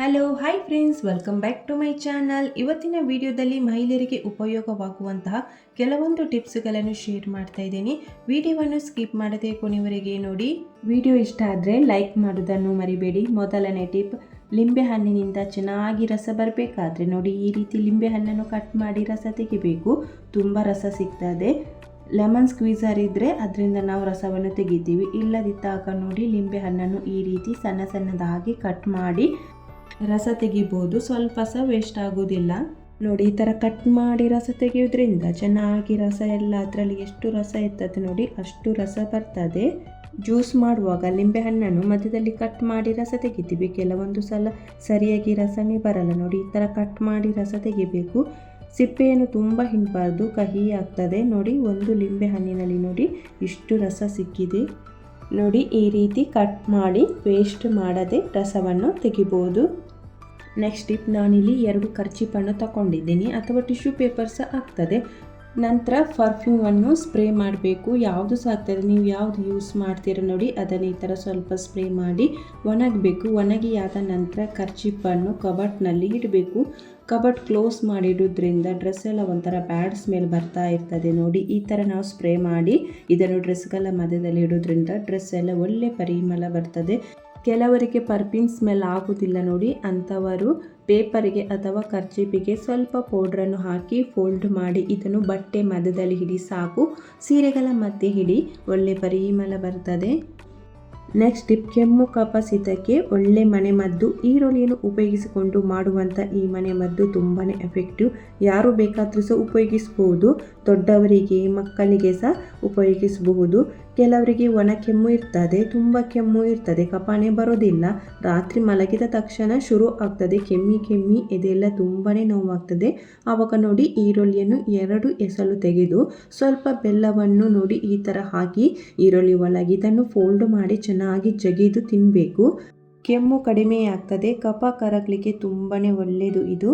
Hello hi friends welcome back to my channel ಇವತ್ತಿನ ವಿಡಿಯೋದಲ್ಲಿ ಮಹಿಳೆಯರಿಗೆ ಉಪಯೋಗವಾಗುವಂತಹ ಕೆಲವೊಂದು ಟಿಪ್ಸ್ಗಳನ್ನು ಶೇರ್ ಮಾಡ್ತಾ ಇದ್ದೀನಿ. ವಿಡಿಯೋವನ್ನು ಸ್ಕಿಪ್ ಮಾಡದೆ ಕೊನೆವರೆಗೆ ನೋಡಿ. ವಿಡಿಯೋ ಇಷ್ಟ ಆದರೆ ಲೈಕ್ ಮಾಡೋದನ್ನು ಮರಿಬೇಡಿ. ಮೊದಲನೇ ಟಿಪ್ ಲಿಂಬೆ ಹಣ್ಣಿನಿಂದ ಚೆನ್ನಾಗಿ ರಸ ಬರಬೇಕಾದ್ರೆ ನೋಡಿ, ಈ ರೀತಿ ಲಿಂಬೆ ಹಣ್ಣನ್ನು ಕಟ್ ಮಾಡಿ ರಸ ತೆಗಿಬೇಕು. ತುಂಬ ರಸ ಸಿಗ್ತದೆ. ಲೆಮನ್ ಸ್ಕ್ವೀಸರ್ ಇದ್ದರೆ ಅದರಿಂದ ನಾವು ರಸವನ್ನು ತೆಗಿತೀವಿ. ಇಲ್ಲದಿದ್ದಾಗ ನೋಡಿ, ಲಿಂಬೆ ಹಣ್ಣನ್ನು ಈ ರೀತಿ ಸಣ್ಣ ಸಣ್ಣದಾಗಿ ಕಟ್ ಮಾಡಿ ರಸ ತೆಗಿಬೋದು. ಸ್ವಲ್ಪ ಸಹ ವೇಸ್ಟ್ ಆಗೋದಿಲ್ಲ ನೋಡಿ, ಈ ಥರ ಕಟ್ ಮಾಡಿ ರಸ ತೆಗೆಯೋದ್ರಿಂದ ಚೆನ್ನಾಗಿ ರಸ ಎಲ್ಲ ಅದರಲ್ಲಿ ಎಷ್ಟು ರಸ ಇರ್ತದೆ ನೋಡಿ, ಅಷ್ಟು ರಸ ಬರ್ತದೆ. ಜ್ಯೂಸ್ ಮಾಡುವಾಗ ಲಿಂಬೆ ಹಣ್ಣನ್ನು ಮಧ್ಯದಲ್ಲಿ ಕಟ್ ಮಾಡಿ ರಸ ತೆಗಿತೀವಿ. ಕೆಲವೊಂದು ಸಲ ಸರಿಯಾಗಿ ರಸನೇ ಬರಲ್ಲ. ನೋಡಿ, ಈ ಥರ ಕಟ್ ಮಾಡಿ ರಸ ತೆಗಿಬೇಕು. ಸಿಪ್ಪೆಯನ್ನು ತುಂಬ ಹಿಂಡಬಾರ್ದು. ಕಹಿ ಆಗ್ತದೆ. ನೋಡಿ, ಒಂದು ಲಿಂಬೆ ಹಣ್ಣಿನಲ್ಲಿ ನೋಡಿ, ಇಷ್ಟು ರಸ ಸಿಕ್ಕಿದೆ. ನೋಡಿ, ಈ ರೀತಿ ಕಟ್ ಮಾಡಿ ವೇಸ್ಟ್ ಮಾಡದೆ ರಸವನ್ನು ತೆಗಿಬೋದು. ನೆಕ್ಸ್ಟ್ ಟಿಪ್ ನಾನಿಲ್ಲಿ ಎರಡು ಖರ್ಚಿಪನ್ನು ತಗೊಂಡಿದ್ದೀನಿ. ಅಥವಾ ಟಿಶ್ಯೂ ಪೇಪರ್ ಸಹ ಆಗ್ತದೆ. ನಂತರ ಪರ್ಫ್ಯೂಮನ್ನು ಸ್ಪ್ರೇ ಮಾಡಬೇಕು. ಯಾವುದು ಸಹ ಆಗ್ತದೆ? ನೀವು ಯಾವುದು ಯೂಸ್ ಮಾಡ್ತೀರ ನೋಡಿ, ಅದನ್ನು ಈ ಥರ ಸ್ವಲ್ಪ ಸ್ಪ್ರೇ ಮಾಡಿ ಒಣಗಬೇಕು. ಒಣಗಿ ಆದ ನಂತರ ಖರ್ಚಿಪನ್ನು ಕಬಟ್ನಲ್ಲಿ ಇಡಬೇಕು. ಕಬಟ್ ಕ್ಲೋಸ್ ಮಾಡಿಡೋದ್ರಿಂದ ಡ್ರೆಸ್ ಎಲ್ಲ ಒಂಥರ ಬ್ಯಾಡ್ ಸ್ಮೆಲ್ ಬರ್ತಾ ಇರ್ತದೆ ನೋಡಿ. ಈ ಥರ ನಾವು ಸ್ಪ್ರೇ ಮಾಡಿ, ಇದನ್ನು ಡ್ರೆಸ್ಗಳ ಮಧ್ಯದಲ್ಲಿ ಇಡೋದ್ರಿಂದ ಡ್ರೆಸ್ ಎಲ್ಲ ಒಳ್ಳೆ ಪರಿಮಳ ಬರ್ತದೆ. ಕೆಲವರಿಗೆ ಪರ್ಫ್ಯೂಮ್ ಸ್ಮೆಲ್ ಆಗೋದಿಲ್ಲ ನೋಡಿ, ಅಂಥವರು ಪೇಪರಿಗೆ ಅಥವಾ ಕರ್ಚೀಪಿಗೆ ಸ್ವಲ್ಪ ಪೌಡ್ರನ್ನು ಹಾಕಿ ಫೋಲ್ಡ್ ಮಾಡಿ, ಇದನ್ನು ಬಟ್ಟೆ ಮಧ್ಯದಲ್ಲಿ ಹಿಡಿ ಸಾಕು ಸೀರೆಗಳ ಮಧ್ಯೆ ಹಿಡಿ, ಒಳ್ಳೆ ಪರಿಮಳ ಬರ್ತದೆ. ನೆಕ್ಸ್ಟ್ ಟಿಪ್ ಕೆಮ್ಮು ಕಫಸಿತಕ್ಕೆ ಒಳ್ಳೆ ಮನೆಮದ್ದು ಈರುಳ್ಳಿಯನ್ನು ಉಪಯೋಗಿಸಿಕೊಂಡು ಮಾಡುವಂಥ ಈ ಮನೆ ಮದ್ದು ತುಂಬಾ ಎಫೆಕ್ಟಿವ್ ಯಾರು ಬೇಕಾದರೂ ಸಹ ಉಪಯೋಗಿಸ್ಬೋದು, ದೊಡ್ಡವರಿಗೆ, ಮಕ್ಕಳಿಗೆ ಸಹ ಉಪಯೋಗಿಸಬಹುದು. ಕೆಲವರಿಗೆ ಒಣ ಕೆಮ್ಮು ಇರ್ತದೆ, ತುಂಬ ಕೆಮ್ಮು ಇರ್ತದೆ, ಕಪಾಣೆ ಬರೋದಿಲ್ಲ. ರಾತ್ರಿ ಮಲಗಿದ ತಕ್ಷಣ ಶುರು ಆಗ್ತದೆ ಕೆಮ್ಮಿ ಕೆಮ್ಮಿ, ಇದೆಲ್ಲ ತುಂಬಾ ನೋವಾಗ್ತದೆ. ಆವಾಗ ನೋಡಿ ಈರುಳ್ಳಿಯನ್ನು ಎರಡು ಎಸಲು ತೆಗೆದು ಸ್ವಲ್ಪ ಬೆಲ್ಲವನ್ನು ನೋಡಿ ಈ ಥರ ಹಾಕಿ ಈರುಳ್ಳಿ ಒಳಗೆ ಇದನ್ನು ಫೋಲ್ಡ್ ಮಾಡಿ ಚೆನ್ನಾಗಿ ಜಗಿದು ತಿನ್ನಬೇಕು ಕೆಮ್ಮು ಕಡಿಮೆ ಆಗ್ತದೆ, ಕಫ ಕರಗಲಿಕ್ಕೆ ತುಂಬಾ ಒಳ್ಳೆಯದು ಇದು.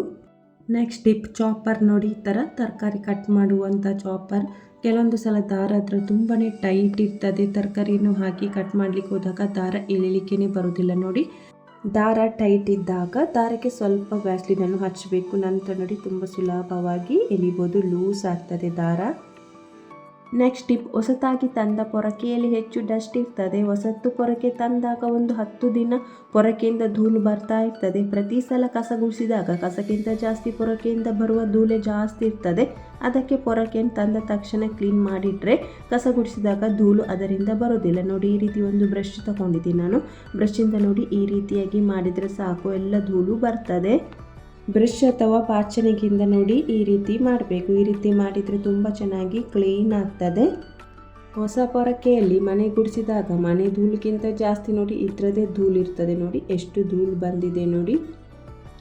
ನೆಕ್ಸ್ಟ್ ಟಿಪ್ ಚಾಪರ್ ನೋಡಿ, ಈ ಥರ ತರಕಾರಿ ಕಟ್ ಮಾಡುವಂಥ ಚಾಪರ್ ಕೆಲವೊಂದು ಸಲ ದಾರ ಹತ್ರ ತುಂಬಾ ಟೈಟ್ ಇರ್ತದೆ. ತರಕಾರಿಯನ್ನು ಹಾಕಿ ಕಟ್ ಮಾಡಲಿಕ್ಕೆ ಹೋದಾಗ ದಾರ ಎಳಿಲಿಕ್ಕೇ ಬರೋದಿಲ್ಲ. ನೋಡಿ, ದಾರ ಟೈಟ್ ಇದ್ದಾಗ ದಾರಕ್ಕೆ ಸ್ವಲ್ಪ ವ್ಯಾಸ್ಲಿನನ್ನು ಹಚ್ಚಬೇಕು ನಂತರ ನೋಡಿ, ತುಂಬ ಸುಲಭವಾಗಿ ಎಳಿಬೋದು. ಲೂಸ್ ಆಗ್ತದೆ ದಾರ. ನೆಕ್ಸ್ಟ್ ಟಿಪ್, ಹೊಸತಾಗಿ ತಂದ ಪೊರಕೆಯಲ್ಲಿ ಹೆಚ್ಚು ಡಸ್ಟ್ ಇರ್ತದೆ. ಹೊಸತ್ತು ಪೊರಕೆ ತಂದಾಗ ಒಂದು ಹತ್ತು ದಿನ ಪೊರಕೆಯಿಂದ ಧೂಳು ಬರ್ತಾ ಇರ್ತದೆ. ಪ್ರತಿ ಸಲ ಕಸ ಗುಡಿಸಿದಾಗ ಕಸಕ್ಕಿಂತ ಜಾಸ್ತಿ ಪೊರಕೆಯಿಂದ ಬರುವ ಧೂಳೆ ಜಾಸ್ತಿ ಇರ್ತದೆ. ಅದಕ್ಕೆ ಪೊರಕೆಯನ್ನು ತಂದ ತಕ್ಷಣ ಕ್ಲೀನ್ ಮಾಡಿಟ್ರೆ ಕಸ ಗುಡಿಸಿದಾಗ ಧೂಳು ಅದರಿಂದ ಬರೋದಿಲ್ಲ ನೋಡಿ, ಈ ರೀತಿ ಒಂದು ಬ್ರಷ್ ತಗೊಂಡಿದ್ದೀನಿ ನಾನು. ಬ್ರಷಿಂದ ನೋಡಿ, ಈ ರೀತಿಯಾಗಿ ಮಾಡಿದರೆ ಸಾಕು. ಎಲ್ಲ ಧೂಳು ಬರ್ತದೆ. ಬ್ರಷ್ ಅಥವಾ ಪಾಚನಿಗಿಂದ ನೋಡಿ ಈ ರೀತಿ ಮಾಡಬೇಕು. ಈ ರೀತಿ ಮಾಡಿದರೆ ತುಂಬ ಚೆನ್ನಾಗಿ ಕ್ಲೀನ್ ಆಗ್ತದೆ. ಹೊಸ ಪೊರಕೆಯಲ್ಲಿ ಮನೆ ಗುಡಿಸಿದಾಗ ಮನೆ ಧೂಳಿಗಿಂತ ಜಾಸ್ತಿ ನೋಡಿ ಇದ್ರದೇ ಧೂಳು ಇರ್ತದೆ ನೋಡಿ, ಎಷ್ಟು ಧೂಳು ಬಂದಿದೆ ನೋಡಿ.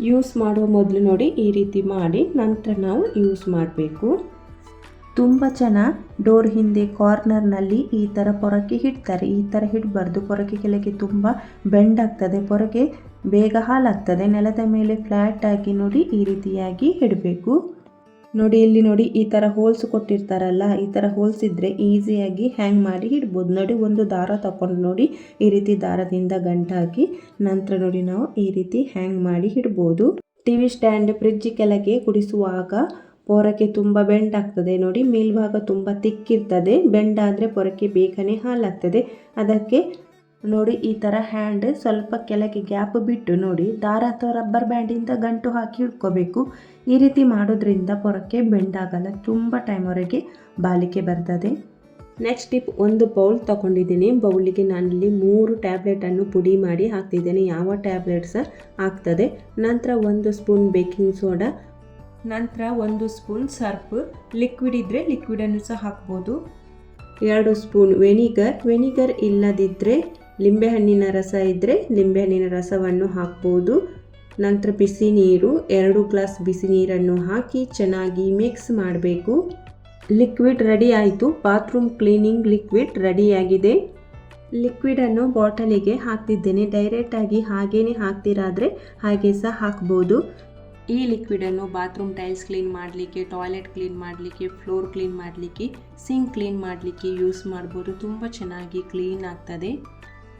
ಯೂಸ್ ಮಾಡುವ ಮೊದಲು ನೋಡಿ ಈ ರೀತಿ ಮಾಡಿ, ನಂತರ ನಾವು ಯೂಸ್ ಮಾಡಬೇಕು. ತುಂಬ ಜನ ಡೋರ್ ಹಿಂದೆ ಕಾರ್ನರ್ನಲ್ಲಿ ಈ ಥರ ಪೊರಕೆ ಇಡ್ತಾರೆ. ಈ ಥರ ಇಡಬಾರ್ದು. ಪೊರಕೆ ಕೆಳಗೆ ತುಂಬ ಬೆಂಡ್ ಆಗ್ತದೆ. ಪೊರಕೆ ಬೇಗ ಹಾಳಾಗ್ತದೆ. ನೆಲದ ಮೇಲೆ ಫ್ಲಾಟ್ ಆಗಿ ನೋಡಿ ಈ ರೀತಿಯಾಗಿ ಇಡಬೇಕು. ನೋಡಿ, ಇಲ್ಲಿ ನೋಡಿ ಈ ಥರ ಹೋಲ್ಸ್ ಕೊಟ್ಟಿರ್ತಾರಲ್ಲ, ಈ ಥರ ಹೋಲ್ಸ್ ಇದ್ದರೆ ಈಸಿಯಾಗಿ ಹ್ಯಾಂಗ್ ಮಾಡಿ ಇಡ್ಬೋದು. ನೋಡಿ, ಒಂದು ದಾರ ತಗೊಂಡು ನೋಡಿ ಈ ರೀತಿ ದಾರದಿಂದ ಗಂಟಾಕಿ ನಂತರ ನೋಡಿ ನಾವು ಈ ರೀತಿ ಹ್ಯಾಂಗ್ ಮಾಡಿ ಇಡ್ಬೋದು. ಟಿ ವಿ ಸ್ಟ್ಯಾಂಡ್ ಫ್ರಿಡ್ಜ್ ಕೆಳಗೆ ಕುಡಿಸುವಾಗ ಪೊರಕೆ ತುಂಬ ಬೆಂಡ್ ಆಗ್ತದೆ ನೋಡಿ, ಮೇಲ್ಭಾಗ ತುಂಬ ತಿಕ್ಕಿರ್ತದೆ. ಬೆಂಡ್ ಆದರೆ ಪೊರಕೆ ಬೇಗನೆ ಹಾಲಾಗ್ತದೆ ಅದಕ್ಕೆ ನೋಡಿ, ಈ ಥರ ಹ್ಯಾಂಡ್ ಸ್ವಲ್ಪ ಕೆಳಗೆ ಗ್ಯಾಪ್ ಬಿಟ್ಟು ನೋಡಿ, ದಾರ ಅಥವಾ ರಬ್ಬರ್ ಬ್ಯಾಂಡಿಂದ ಗಂಟು ಹಾಕಿ ಹಿಡ್ಕೋಬೇಕು. ಈ ರೀತಿ ಮಾಡೋದ್ರಿಂದ ಪೊರಕೆ ಬೆಂಡ್ ಆಗಲ್ಲ ತುಂಬ ಟೈಮ್ವರೆಗೆ ಬಾಲಿಕೆ ಬರ್ತದೆ. ನೆಕ್ಸ್ಟ್ ಟಿಪ್ ಒಂದು ಬೌಲ್ ತಗೊಂಡಿದ್ದೀನಿ. ಬೌಲಿಗೆ ನಾನಲ್ಲಿ ಮೂರು ಟ್ಯಾಬ್ಲೆಟನ್ನು ಪುಡಿ ಮಾಡಿ ಹಾಕ್ತಿದ್ದೇನೆ. ಯಾವ ಟ್ಯಾಬ್ಲೆಟ್ಸ್ ಆಗ್ತದೆ. ನಂತರ ಒಂದು ಸ್ಪೂನ್ ಬೇಕಿಂಗ್ ಸೋಡಾ ನಂತರ ಒಂದು ಸ್ಪೂನ್ ಸರ್ಫ್ ಲಿಕ್ವಿಡ್ ಇದ್ದರೆ ಲಿಕ್ವಿಡನ್ನು ಸಹ ಹಾಕ್ಬೋದು. ಎರಡು ಸ್ಪೂನ್ ವೆನಿಗರ್ ವೆನಿಗರ್ ಇಲ್ಲದಿದ್ದರೆ ಲಿಂಬೆಹಣ್ಣಿನ ರಸ ಇದ್ದರೆ ಲಿಂಬೆಹಣ್ಣಿನ ರಸವನ್ನು ಹಾಕ್ಬೋದು. ನಂತರ ಬಿಸಿ ನೀರು. ಎರಡು ಗ್ಲಾಸ್ ಬಿಸಿ ನೀರನ್ನು ಹಾಕಿ ಚೆನ್ನಾಗಿ ಮಿಕ್ಸ್ ಮಾಡಬೇಕು. ಲಿಕ್ವಿಡ್ ರೆಡಿ ಆಯಿತು. ಬಾತ್ರೂಮ್ ಕ್ಲೀನಿಂಗ್ ಲಿಕ್ವಿಡ್ ರೆಡಿಯಾಗಿದೆ ಲಿಕ್ವಿಡನ್ನು ಬಾಟಲಿಗೆ ಹಾಕ್ತಿದ್ದೇನೆ. ಡೈರೆಕ್ಟಾಗಿ ಹಾಗೇನೆ ಹಾಕ್ತಿರಾದರೆ ಹಾಗೆ ಸಹ ಹಾಕ್ಬೋದು. ಈ ಲಿಕ್ವಿಡನ್ನು ಬಾತ್ರೂಮ್ ಟೈಲ್ಸ್ ಕ್ಲೀನ್ ಮಾಡಲಿಕ್ಕೆ ಟಾಯ್ಲೆಟ್ ಕ್ಲೀನ್ ಮಾಡಲಿಕ್ಕೆ ಫ್ಲೋರ್ ಕ್ಲೀನ್ ಮಾಡಲಿಕ್ಕೆ ಸಿಂಕ್ ಕ್ಲೀನ್ ಮಾಡಲಿಕ್ಕೆ ಯೂಸ್ ಮಾಡ್ಬೋದು. ತುಂಬ ಚೆನ್ನಾಗಿ ಕ್ಲೀನ್ ಆಗ್ತದೆ.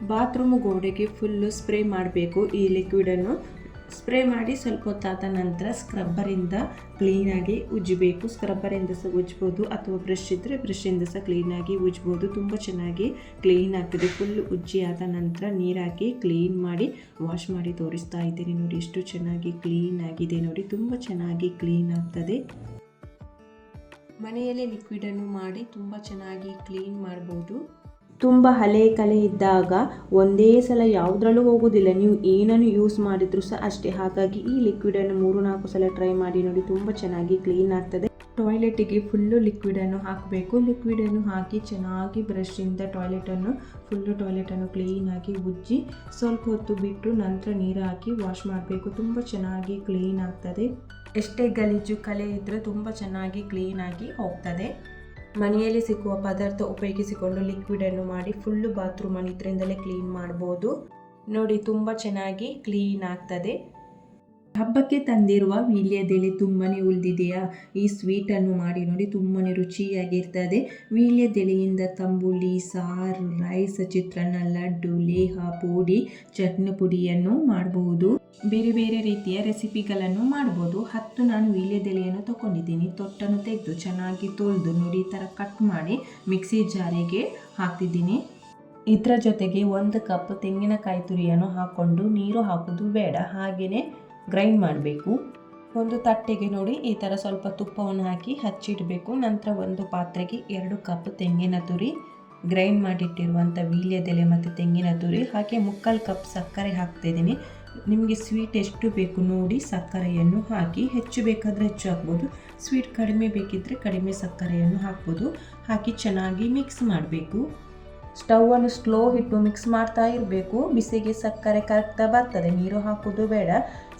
ಬಾತ್ರೂಮ್ ಗೋಡೆಗೆ ಫುಲ್ಲು ಸ್ಪ್ರೇ ಮಾಡಬೇಕು ಈ ಲಿಕ್ವಿಡನ್ನು ಸ್ಪ್ರೇ ಮಾಡಿ ಸ್ವಲ್ಪ ಹೊತ್ತಾದ ನಂತರ ಸ್ಕ್ರಬ್ಬರಿಂದ ಕ್ಲೀನಾಗಿ ಉಜ್ಜಬೇಕು. ಸ್ಕ್ರಬ್ಬರಿಂದ ಸಹ ಉಜ್ಬೋದು ಅಥವಾ ಬ್ರಷ್ ಇದ್ದರೆ ಬ್ರಷಿಂದ ಸಹ ಕ್ಲೀನಾಗಿ ಉಜ್ಬೋದು. ತುಂಬ ಚೆನ್ನಾಗಿ ಕ್ಲೀನ್ ಆಗ್ತದೆ. ಫುಲ್ ಉಜ್ಜಿ ಆದ ನಂತರ ನೀರಾಕಿ ಕ್ಲೀನ್ ಮಾಡಿ ವಾಶ್ ಮಾಡಿ ತೋರಿಸ್ತಾ ಇದ್ದೀನಿ ನೋಡಿ. ಎಷ್ಟು ಚೆನ್ನಾಗಿ ಕ್ಲೀನ್ ಆಗಿದೆ ನೋಡಿ. ತುಂಬ ಚೆನ್ನಾಗಿ ಕ್ಲೀನ್ ಆಗ್ತದೆ. ಮನೆಯಲ್ಲೇ ಲಿಕ್ವಿಡನ್ನು ಮಾಡಿ ತುಂಬ ಚೆನ್ನಾಗಿ ಕ್ಲೀನ್ ಮಾಡ್ಬೋದು. ತುಂಬ ಹಳೆ ಕಲೆ ಇದ್ದಾಗ ಒಂದೇ ಸಲ ಯಾವುದ್ರಲ್ಲೂ ಹೋಗೋದಿಲ್ಲ. ನೀವು ಏನನ್ನು ಯೂಸ್ ಮಾಡಿದ್ರು ಸಹ ಅಷ್ಟೇ. ಹಾಗಾಗಿ ಈ ಲಿಕ್ವಿಡನ್ನು ಮೂರು ನಾಲ್ಕು ಸಲ ಟ್ರೈ ಮಾಡಿ ನೋಡಿ, ತುಂಬ ಚೆನ್ನಾಗಿ ಕ್ಲೀನ್ ಆಗ್ತದೆ. ಟಾಯ್ಲೆಟಿಗೆ ಫುಲ್ಲು ಲಿಕ್ವಿಡನ್ನು ಹಾಕಬೇಕು. ಲಿಕ್ವಿಡನ್ನು ಹಾಕಿ ಚೆನ್ನಾಗಿ ಬ್ರಷಿಂದ ಟಾಯ್ಲೆಟನ್ನು ಫುಲ್ಲು ಟಾಯ್ಲೆಟನ್ನು ಕ್ಲೀನಾಗಿ ಉಜ್ಜಿ, ಸ್ವಲ್ಪ ಹೊತ್ತು ಬಿಟ್ಟು ನಂತರ ನೀರು ಹಾಕಿ ವಾಶ್ ಮಾಡಬೇಕು. ತುಂಬ ಚೆನ್ನಾಗಿ ಕ್ಲೀನ್ ಆಗ್ತದೆ. ಎಷ್ಟೇ ಗಲೀಜು ಕಲೆ ಇದ್ದರೂ ತುಂಬ ಚೆನ್ನಾಗಿ ಕ್ಲೀನಾಗಿ ಹೋಗ್ತದೆ. ಮನೆಯಲ್ಲಿ ಸಿಗುವ ಪದಾರ್ಥ ಉಪಯೋಗಿಸಿಕೊಂಡು ಲಿಕ್ವಿಡ್ ಅನ್ನು ಮಾಡಿ ಫುಲ್ಲು ಬಾತ್ರೂಮನ್ನು ಇದರಿಂದಲೇ ಕ್ಲೀನ್ ಮಾಡ್ಬೋದು. ನೋಡಿ, ತುಂಬ ಚೆನ್ನಾಗಿ ಕ್ಲೀನ್ ಆಗ್ತದೆ. ಹಬ್ಬಕ್ಕೆ ತಂದಿರುವ ವೀಳ್ಯದೆಲೆ ತುಂಬಾ ಉಳಿದಿದೆಯಾ? ಈ ಸ್ವೀಟನ್ನು ಮಾಡಿ ನೋಡಿ ತುಂಬಾ ರುಚಿಯಾಗಿರ್ತದೆ. ವೀಳ್ಯದೆಲೆಯಿಂದ ತಂಬುಳಿ, ಸಾರು ರೈಸ್ ಚಿತ್ರಾನ್ನ, ಲಡ್ಡು, ಲೇಹ, ಪೂಡಿ, ಚಟ್ನಿ ಪುಡಿಯನ್ನು ಮಾಡಬಹುದು ಬೇರೆ ಬೇರೆ ರೀತಿಯ ರೆಸಿಪಿಗಳನ್ನು ಮಾಡ್ಬೋದು. ಹತ್ತು ನಾನು ವೀಳ್ಯದೆಲೆಯನ್ನು ತಗೊಂಡಿದ್ದೀನಿ. ತೊಟ್ಟನ್ನು ತೆಗೆದು ಚೆನ್ನಾಗಿ ತೊಳೆದು ನೋಡಿ ಈ ಥರ ಕಟ್ ಮಾಡಿ ಮಿಕ್ಸಿ ಜಾರಿಗೆ ಹಾಕ್ತಿದ್ದೀನಿ. ಇದರ ಜೊತೆಗೆ ಒಂದು ಕಪ್ ತೆಂಗಿನಕಾಯಿ ತುರಿಯನ್ನು ಹಾಕ್ಕೊಂಡು ನೀರು ಹಾಕೋದು ಬೇಡ. ಹಾಗೆಯೇ ಗ್ರೈಂಡ್ ಮಾಡಬೇಕು. ಒಂದು ತಟ್ಟೆಗೆ ನೋಡಿ, ಈ ಥರ ಸ್ವಲ್ಪ ತುಪ್ಪವನ್ನು ಹಾಕಿ ಹಚ್ಚಿಡಬೇಕು. ನಂತರ ಒಂದು ಪಾತ್ರೆಗೆ ಎರಡು ಕಪ್ ತೆಂಗಿನ ತುರಿ, ಗ್ರೈಂಡ್ ಮಾಡಿಟ್ಟಿರುವಂಥ ವೀಳ್ಯದೆಲೆ ಮತ್ತು ತೆಂಗಿನ ತುರಿ, ಹಾಗೆ ಮುಕ್ಕಾಲು ಕಪ್ ಸಕ್ಕರೆ ಹಾಕ್ತಾಯಿದ್ದೀನಿ ನಿಮಗೆ ಸ್ವೀಟ್ ಎಷ್ಟು ಬೇಕು ನೋಡಿ ಸಕ್ಕರೆಯನ್ನು ಹಾಕಿ, ಹೆಚ್ಚು ಬೇಕಾದರೆ ಹೆಚ್ಚು ಹಾಕ್ಬೋದು. ಸ್ವೀಟ್ ಕಡಿಮೆ ಬೇಕಿದ್ದರೆ ಕಡಿಮೆ ಸಕ್ಕರೆಯನ್ನು ಹಾಕ್ಬೋದು. ಹಾಕಿ ಚೆನ್ನಾಗಿ ಮಿಕ್ಸ್ ಮಾಡಬೇಕು. ಸ್ಟವನ್ನು ಸ್ಲೋ ಇಟ್ಟು ಮಿಕ್ಸ್ ಮಾಡ್ತಾ ಇರಬೇಕು. ಬಿಸಿಗೆ ಸಕ್ಕರೆ ಕರಗ್ತಾ ಬರ್ತದೆ, ನೀರು ಹಾಕೋದು ಬೇಡ.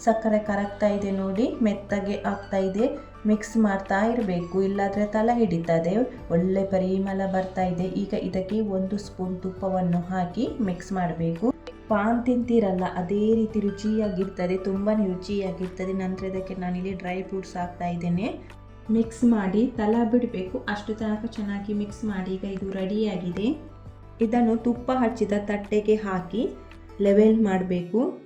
ಸಕ್ಕರೆ ಕರಗ್ತಾ ಇದೆ ನೋಡಿ, ಮೆತ್ತಗೆ ಆಗ್ತಾ ಇದೆ. ಮಿಕ್ಸ್ ಮಾಡ್ತಾ ಇರಬೇಕು, ಇಲ್ಲಾದರೆ ತಲೆ ಹಿಡಿತದೆ. ಒಳ್ಳೆ ಪರಿಮಳ ಬರ್ತಾ ಇದೆ. ಈಗ ಇದಕ್ಕೆ ಒಂದು ಸ್ಪೂನ್ ತುಪ್ಪವನ್ನು ಹಾಕಿ ಮಿಕ್ಸ್ ಮಾಡಬೇಕು. ಪಾನ್ ತಿಂತೀರಲ್ಲ, ಅದೇ ರೀತಿ ರುಚಿಯಾಗಿರ್ತದೆ ತುಂಬಾ ರುಚಿಯಾಗಿರ್ತದೆ. ನಂತರ ಇದಕ್ಕೆ ನಾನಿಲ್ಲಿ ಡ್ರೈ ಫ್ರೂಟ್ಸ್ ಹಾಕ್ತಾ ಇದ್ದೇನೆ. ಮಿಕ್ಸ್ ಮಾಡಿ, ತಲ ಬಿಡಬೇಕು. ಅಷ್ಟು ತನಕ ಚೆನ್ನಾಗಿ ಮಿಕ್ಸ್ ಮಾಡಿ, ಈಗ ಇದು ರೆಡಿಯಾಗಿದೆ ಇದನ್ನು ತುಪ್ಪ ಹಚ್ಚಿದ ತಟ್ಟೆಗೆ ಹಾಕಿ ಲೆವೆಲ್ ಮಾಡಬೇಕು.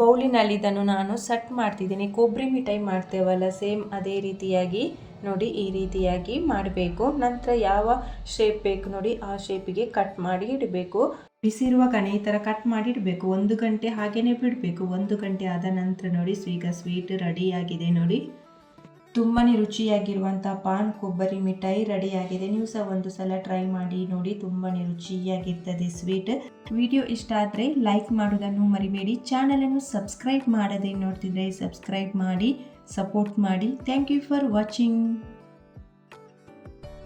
ಬೌಲಿನಲ್ಲಿ ಇದನ್ನು ನಾನು ಸಟ್ ಮಾಡ್ತಿದ್ದೀನಿ. ಕೊಬ್ಬರಿ ಮಿಠಾಯಿ ಮಾಡ್ತೇವಲ್ಲ, ಸೇಮ್ ಅದೇ ರೀತಿಯಾಗಿ ನೋಡಿ, ಈ ರೀತಿಯಾಗಿ ಮಾಡಬೇಕು. ನಂತರ ಯಾವ ಶೇಪ್ ಬೇಕು ನೋಡಿ, ಆ ಶೇಪಿಗೆ ಕಟ್ ಮಾಡಿ ಇಡಬೇಕು. ಬಿಸಿರುವ ಈ ಥರ ಕಟ್ ಮಾಡಿ ಇಡಬೇಕು. ಒಂದು ಗಂಟೆ ಹಾಗೇನೆ ಬಿಡಬೇಕು. ಒಂದು ಗಂಟೆ ಆದ ನಂತರ ನೋಡಿ ಈಗ ಸ್ವೀಟ್ ರೆಡಿಯಾಗಿದೆ ನೋಡಿ. ತುಂಬಾ ರುಚಿಯಾಗಿರುವಂಥ ಪಾನ್ ಕೊಬ್ಬರಿ ಮಿಠಾಯಿ ರೆಡಿಯಾಗಿದೆ. ನೀವು ಸಹ ಒಂದು ಸಲ ಟ್ರೈ ಮಾಡಿ ನೋಡಿ ತುಂಬಾ ರುಚಿಯಾಗಿರ್ತದೆ ಸ್ವೀಟ್ ವಿಡಿಯೋ ಇಷ್ಟ ಆದರೆ ಲೈಕ್ ಮಾಡೋದನ್ನು ಮರಿಬೇಡಿ. ಚಾನಲನ್ನು ಸಬ್ಸ್ಕ್ರೈಬ್ ಮಾಡದೆ ನೋಡ್ತಿದ್ರೆ ಸಬ್ಸ್ಕ್ರೈಬ್ ಮಾಡಿ ಸಪೋರ್ಟ್ ಮಾಡಿ. Thank you for watching